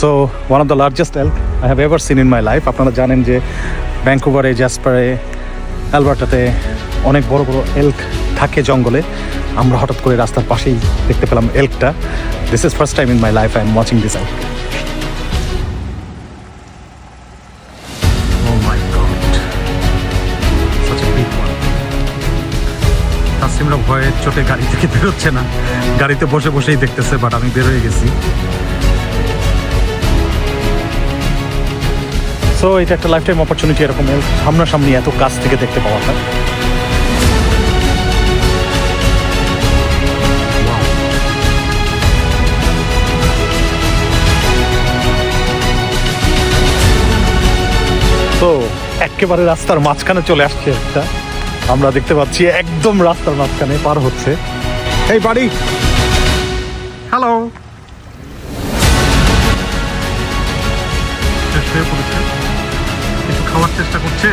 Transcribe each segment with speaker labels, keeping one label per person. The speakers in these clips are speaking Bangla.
Speaker 1: So one of the largest elk I have ever seen in my life আপনারা জানেন যে ব্যাঙ্কুভারে জাসপারে অ্যালবার্টাতে অনেক বড় বড় এল্ক থাকে জঙ্গলে। আমরা হঠাৎ করে রাস্তার পাশেই দেখতে পেলাম এল্কটা this is first time in my life I am watching this elk. তাসলিমরা ভয়ে চোটে গাড়ি থেকে বেরোচ্ছে না। গাড়িতে বসে বসেই দেখতেছে বাট আমি বের হয়ে গেছি। সো এটা একটা লাইফ টাইম অপরচুনিটি এরকম সামনাসামনি এত কাছ থেকে দেখতে পাওয়া পাওয়াটা তো একেবারে রাস্তার মাঝখানে চলে আসছে একটা। আমরা দেখতে পাচ্ছি একদম রাস্তার মাঝখানে পার হচ্ছে। এই বাড়ি হ্যালো শুয়ে পড়েছে একটু খাওয়ার চেষ্টা করছে।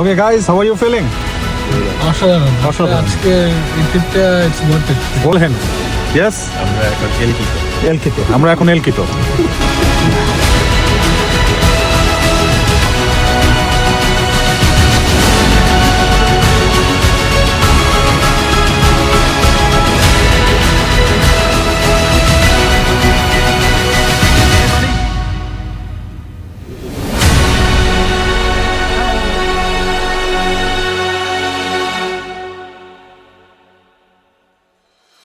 Speaker 1: Okay guys how are you feeling
Speaker 2: অসাধারণ।
Speaker 1: অসাধারণ।
Speaker 2: আজকে ইটস ওয়ার্থ ইট
Speaker 1: বলেন ইয়েস
Speaker 3: আমরা এখন এলকিতে।
Speaker 1: এলকিতে। আমরা এখন এলকিতো।